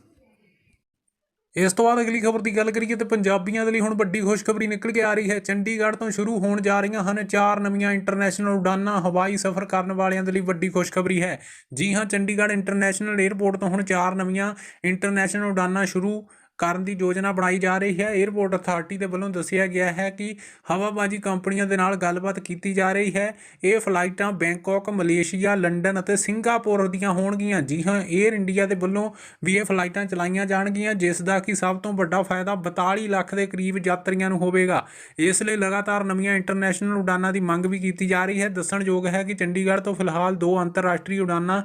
ਇਸ ਤੋਂ ਬਾਅਦ ਅਗਲੀ ਖਬਰ ਦੀ ਗੱਲ ਕਰੀਏ ਤੇ ਪੰਜਾਬੀਆਂ ਦੇ ਲਈ ਹੁਣ ਵੱਡੀ ਖੁਸ਼ਖਬਰੀ ਨਿਕਲ ਕੇ ਆ ਰਹੀ ਹੈ। ਚੰਡੀਗੜ੍ਹ ਤੋਂ ਸ਼ੁਰੂ ਹੋਣ ਜਾ ਰਹੀਆਂ ਹਨ ਚਾਰ ਨਵੀਆਂ ਇੰਟਰਨੈਸ਼ਨਲ ਉਡਾਨਾਂ। ਹਵਾਈ ਸਫ਼ਰ ਕਰਨ ਵਾਲਿਆਂ ਦੇ ਲਈ ਵੱਡੀ ਖੁਸ਼ਖਬਰੀ ਹੈ। ਜੀ ਹਾਂ, ਚੰਡੀਗੜ੍ਹ ਇੰਟਰਨੈਸ਼ਨਲ 에ਅਰਪੋਰਟ ਤੋਂ ਹੁਣ ਚਾਰ ਨਵੀਆਂ ਇੰਟਰਨੈਸ਼ਨਲ ਉਡਾਨਾਂ ਸ਼ੁਰੂ ਕਰਨ ਦੀ ਯੋਜਨਾ ਬਣਾਈ ਜਾ ਰਹੀ ਹੈ। 에ਅਰਪੋਰਟ ਅਥਾਰਟੀ ਦੇ ਵੱਲੋਂ ਦੱਸਿਆ ਗਿਆ ਹੈ ਕਿ ਹਵਾਬਾਜ਼ੀ ਕੰਪਨੀਆਂ ਦੇ ਨਾਲ ਗੱਲਬਾਤ ਕੀਤੀ ਜਾ ਰਹੀ ਹੈ। ਇਹ ਫਲਾਈਟਾਂ ਬੈਂਕਾਕ, ਮਲੇਸ਼ੀਆ, ਲੰਡਨ ਅਤੇ ਸਿੰਗਾਪੁਰ ਦੀਆਂ ਹੋਣਗੀਆਂ। ਜੀ ਹਾਂ 에ਅਰ ਇੰਡੀਆ ਦੇ ਵੱਲੋਂ ਵੀ ਇਹ ਫਲਾਈਟਾਂ ਚਲਾਈਆਂ ਜਾਣਗੀਆਂ, ਜਿਸ ਦਾ ਕਿ ਸਭ ਤੋਂ ਵੱਡਾ ਫਾਇਦਾ 42 ਲੱਖ ਦੇ ਕਰੀਬ ਯਾਤਰੀਆਂ ਨੂੰ ਹੋਵੇਗਾ। ਇਸ ਲਈ ਲਗਾਤਾਰ ਨਵੀਆਂ ਇੰਟਰਨੈਸ਼ਨਲ ਉਡਾਨਾਂ ਦੀ ਮੰਗ ਵੀ ਕੀਤੀ ਜਾ ਰਹੀ ਹੈ। ਦੱਸਣਯੋਗ ਹੈ ਕਿ ਚੰਡੀਗੜ੍ਹ ਤੋਂ ਫਿਲਹਾਲ ਦੋ ਅੰਤਰਰਾਸ਼ਟਰੀ ਉਡਾਨਾਂ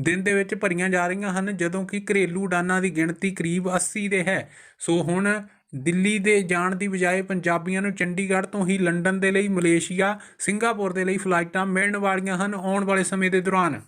ਦਿਨ ਦੇ ਵਿੱਚ ਭਰੀਆਂ ਜਾ ਰਹੀਆਂ ਹਨ, ਜਦੋਂ ਕਿ ਘਰੇਲੂ ਉਡਾਨਾਂ ਦੀ ਗਿਣਤੀ ਕਰੀਬ 80 ਦੇ ਹੈ। ਸੋ ਹੁਣ ਦਿੱਲੀ ਦੇ ਜਾਣ ਦੀ ਬਜਾਏ ਪੰਜਾਬੀਆਂ ਨੂੰ ਚੰਡੀਗੜ੍ਹ ਤੋਂ ਹੀ ਲੰਡਨ ਦੇ ਲਈ, ਮਲੇਸ਼ੀਆ, ਸਿੰਗਾਪੁਰ ਦੇ ਲਈ ਫਲਾਈਟਾਂ ਮਿਲਣ ਵਾਲੀਆਂ ਹਨ ਆਉਣ ਵਾਲੇ ਸਮੇਂ ਦੇ ਦੌਰਾਨ।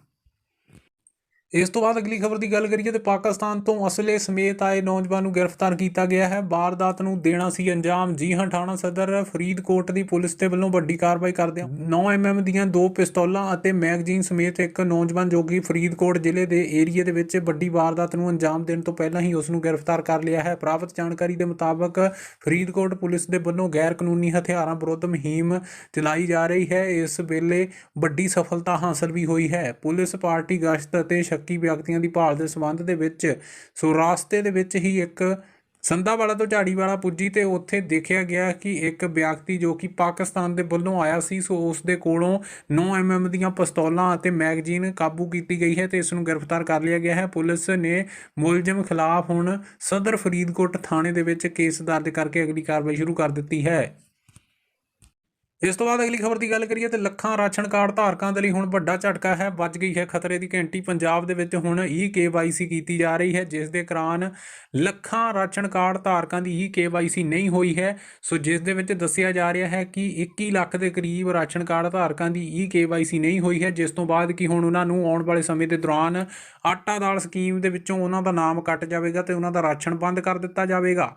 ਇਸ ਤੋਂ ਬਾਅਦ ਅਗਲੀ ਖਬਰ ਦੀ ਗੱਲ ਕਰੀਏ ਤੇ ਪਾਕਿਸਤਾਨ ਤੋਂ ਅਸਲੇ ਸਮੇਤ ਆਏ ਨੌਜਵਾਨ ਨੂੰ ਗ੍ਰਿਫਤਾਰ ਕੀਤਾ ਗਿਆ ਹੈ। ਵਾਰਦਾਤ ਨੂੰ ਦੇਣਾ ਸੀ ਅੰਜਾਮ। ਜੀ ਹਾਂ, ਥਾਣਾ ਸਦਰ ਫਰੀਦਕੋਟ ਦੀ ਪੁਲਿਸ ਦੇ ਵੱਲੋਂ ਵੱਡੀ ਕਾਰਵਾਈ ਕਰਦਿਆਂ 9 ਐਮਐਮ ਦੀਆਂ ਦੋ ਪਿਸਤੌਲਾਂ ਅਤੇ ਮੈਗਜ਼ੀਨ ਸਮੇਤ ਇੱਕ ਨੌਜਵਾਨ ਜੋ ਕਿ ਫਰੀਦਕੋਟ ਜ਼ਿਲ੍ਹੇ ਦੇ ਏਰੀਏ ਦੇ ਵਿੱਚ ਵੱਡੀ ਵਾਰਦਾਤ ਨੂੰ ਅੰਜਾਮ ਦੇਣ ਤੋਂ ਪਹਿਲਾਂ ਹੀ ਉਸ ਨੂੰ ਗ੍ਰਿਫਤਾਰ ਕਰ ਲਿਆ ਹੈ। ਪ੍ਰਾਪਤ ਜਾਣਕਾਰੀ ਦੇ ਮੁਤਾਬਕ ਫਰੀਦਕੋਟ ਪੁਲਿਸ ਦੇ ਵੱਲੋਂ ਗੈਰ ਕਾਨੂੰਨੀ ਹਥਿਆਰਾਂ ਵਿਰੁੱਧ ਮੁਹਿੰਮ ਚਲਾਈ ਜਾ ਰਹੀ ਹੈ। ਇਸ ਵੇਲੇ ਵੱਡੀ ਸਫਲਤਾ ਹਾਸਲ ਵੀ ਹੋਈ ਹੈ। ਪੁਲਿਸ ਪਾਰਟੀ ਗਸ਼ਤ ਅਤੇ ਸ਼ੱਕੀ ਵਿਅਕਤੀਆਂ ਦੀ ਭਾਲ ਦੇ ਸੰਬੰਧ ਦੇ ਵਿੱਚ, ਸੋ ਰਾਸਤੇ ਦੇ ਵਿੱਚ ਹੀ ਇੱਕ ਸੰਧਾਵਾਲਾ ਤੋਂ ਝਾੜੀਵਾਲਾ ਪੁੱਜੀ ਤੇ ਉੱਥੇ ਦੇਖਿਆ ਗਿਆ ਕਿ ਇੱਕ ਵਿਅਕਤੀ ਜੋ ਕਿ ਪਾਕਿਸਤਾਨ ਦੇ ਵੱਲੋਂ ਆਇਆ ਸੀ, ਸੋ ਉਸ ਦੇ ਕੋਲੋਂ 9 ਐਮਐਮ ਦੀਆਂ ਪਿਸਤੌਲਾਂ ਅਤੇ ਮੈਗਜ਼ੀਨ ਕਾਬੂ ਕੀਤੀ ਗਈ ਹੈ ਤੇ ਇਸ ਨੂੰ ਗ੍ਰਿਫਤਾਰ ਕਰ ਲਿਆ ਗਿਆ ਹੈ। ਪੁਲਿਸ ਨੇ ਮੁਲਜ਼ਮ ਖਿਲਾਫ ਹੁਣ ਸਦਰ ਫਰੀਦਕੋਟ ਥਾਣੇ ਦੇ ਵਿੱਚ ਕੇਸ ਦਰਜ ਕਰਕੇ ਅਗਲੀ ਕਾਰਵਾਈ ਸ਼ੁਰੂ ਕਰ ਦਿੱਤੀ ਹੈ। ਇਸ ਤੋਂ ਬਾਅਦ ਅਗਲੀ ਖਬਰ ਦੀ ਗੱਲ ਕਰੀਏ ਤੇ ਲੱਖਾਂ ਰਾਸ਼ਨ ਕਾਰਡ ਧਾਰਕਾਂ ਦੇ ਲਈ ਹੁਣ ਵੱਡਾ ਝਟਕਾ ਹੈ, ਵੱਜ ਗਈ ਹੈ ਖਤਰੇ ਦੀ ਘੰਟੀ। ਪੰਜਾਬ ਦੇ ਵਿੱਚ ਹੁਣ ਈ ਕੇਵਾਈਸੀ ਕੀਤੀ ਜਾ ਰਹੀ ਹੈ, ਜਿਸ ਦੇ ਕਾਰਨ ਲੱਖਾਂ ਰਾਸ਼ਨ ਕਾਰਡ ਧਾਰਕਾਂ ਦੀ ਈ ਕੇਵਾਈਸੀ ਨਹੀਂ ਹੋਈ ਹੈ। ਸੋ ਜਿਸ ਦੇ ਵਿੱਚ ਦੱਸਿਆ ਜਾ ਰਿਹਾ ਹੈ ਕਿ 21 ਲੱਖ ਦੇ ਕਰੀਬ ਰਾਸ਼ਨ ਕਾਰਡ ਧਾਰਕਾਂ ਦੀ ਈ ਕੇਵਾਈਸੀ ਨਹੀਂ ਹੋਈ ਹੈ, ਜਿਸ ਤੋਂ ਬਾਅਦ ਕਿ ਹੁਣ ਉਹਨਾਂ ਨੂੰ ਆਉਣ ਵਾਲੇ ਸਮੇਂ ਦੇ ਦੌਰਾਨ ਆਟਾ ਦਾਲ ਸਕੀਮ ਦੇ ਵਿੱਚੋਂ ਉਹਨਾਂ ਦਾ ਨਾਮ ਕੱਟ ਜਾਵੇਗਾ ਤੇ ਉਹਨਾਂ ਦਾ ਰਾਸ਼ਨ ਬੰਦ ਕਰ ਦਿੱਤਾ ਜਾਵੇਗਾ।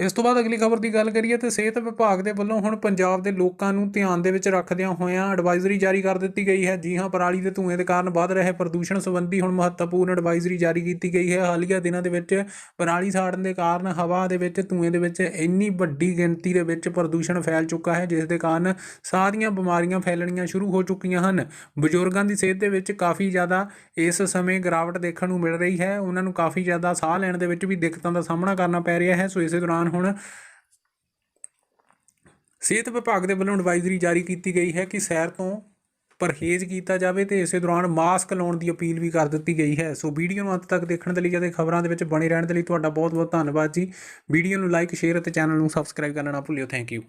ਇਸ ਤੋਂ ਬਾਅਦ ਅਗਲੀ ਖਬਰ ਦੀ ਗੱਲ ਕਰੀਏ ਤੇ ਸਿਹਤ ਵਿਭਾਗ ਦੇ ਵੱਲੋਂ ਹੁਣ ਪੰਜਾਬ ਦੇ ਲੋਕਾਂ ਨੂੰ ਧਿਆਨ ਦੇ ਵਿੱਚ ਰੱਖਦਿਆਂ ਹੋਇਆਂ ਐਡਵਾਈਜ਼ਰੀ ਜਾਰੀ ਕਰ ਦਿੱਤੀ ਗਈ ਹੈ। ਜੀ ਹਾਂ, ਪਰਾਲੀ ਦੇ ਧੂਏ ਦੇ ਕਾਰਨ ਵੱਧ ਰਹੇ ਪ੍ਰਦੂਸ਼ਣ ਸੰਬੰਧੀ ਹੁਣ ਮਹੱਤਵਪੂਰਨ ਐਡਵਾਈਜ਼ਰੀ ਜਾਰੀ ਕੀਤੀ ਗਈ ਹੈ। ਹਾਲੀਆ ਦਿਨਾਂ ਦੇ ਵਿੱਚ ਪਰਾਲੀ ਸਾੜਨ ਦੇ ਕਾਰਨ ਹਵਾ ਦੇ ਵਿੱਚ, ਧੂਏ ਦੇ ਵਿੱਚ ਇੰਨੀ ਵੱਡੀ ਗਿਣਤੀ ਦੇ ਵਿੱਚ ਪ੍ਰਦੂਸ਼ਣ ਫੈਲ ਚੁੱਕਾ ਹੈ, ਜਿਸ ਦੇ ਕਾਰਨ ਸਾਹ ਦੀਆਂ ਬਿਮਾਰੀਆਂ ਫੈਲਣੀਆਂ ਸ਼ੁਰੂ ਹੋ ਚੁੱਕੀਆਂ ਹਨ। ਬਜ਼ੁਰਗਾਂ ਦੀ ਸਿਹਤ ਦੇ ਵਿੱਚ ਕਾਫੀ ਜ਼ਿਆਦਾ ਇਸ ਸਮੇਂ ਗਿਰਾਵਟ ਦੇਖਣ ਨੂੰ ਮਿਲ ਰਹੀ ਹੈ। ਉਹਨਾਂ ਨੂੰ ਕਾਫੀ ਜ਼ਿਆਦਾ ਸਾਹ ਲੈਣ ਦੇ ਵਿੱਚ ਵੀ ਦਿੱਕਤਾਂ ਦਾ ਸਾਹਮਣਾ ਕਰਨਾ ਪੈ ਰਿਹਾ ਹੈ। ਸੋ ਇਸੇ ਦੌਰਾਨ ਹੁਣ ਸਿਹਤ ਵਿਭਾਗ ਦੇ ਵੱਲੋਂ ਐਡਵਾਈਜ਼ਰੀ ਜਾਰੀ ਕੀਤੀ ਗਈ ਹੈ ਕਿ ਸੈਰ ਤੋਂ ਪਰਹੇਜ਼ ਕੀਤਾ ਜਾਵੇ ਤੇ ਇਸੇ ਦੌਰਾਨ ਮਾਸਕ ਲਾਉਣ ਦੀ ਅਪੀਲ ਵੀ ਕਰ ਦਿੱਤੀ ਗਈ ਹੈ। ਸੋ ਵੀਡੀਓ ਨੂੰ ਅੰਤ ਤੱਕ ਦੇਖਣ ਦੇ ਲਈ ਅਤੇ ਖਬਰਾਂ ਦੇ ਵਿੱਚ ਬਣੇ ਰਹਿਣ ਦੇ ਲਈ ਤੁਹਾਡਾ ਬਹੁਤ ਬਹੁਤ ਧੰਨਵਾਦ ਜੀ। ਵੀਡੀਓ ਨੂੰ ਲਾਈਕ ਸ਼ੇਅਰ ਅਤੇ ਚੈਨਲ ਨੂੰ ਸਬਸਕ੍ਰਾਈਬ ਕਰਨਾ ਨਾ ਭੁੱਲਿਓ। Thank you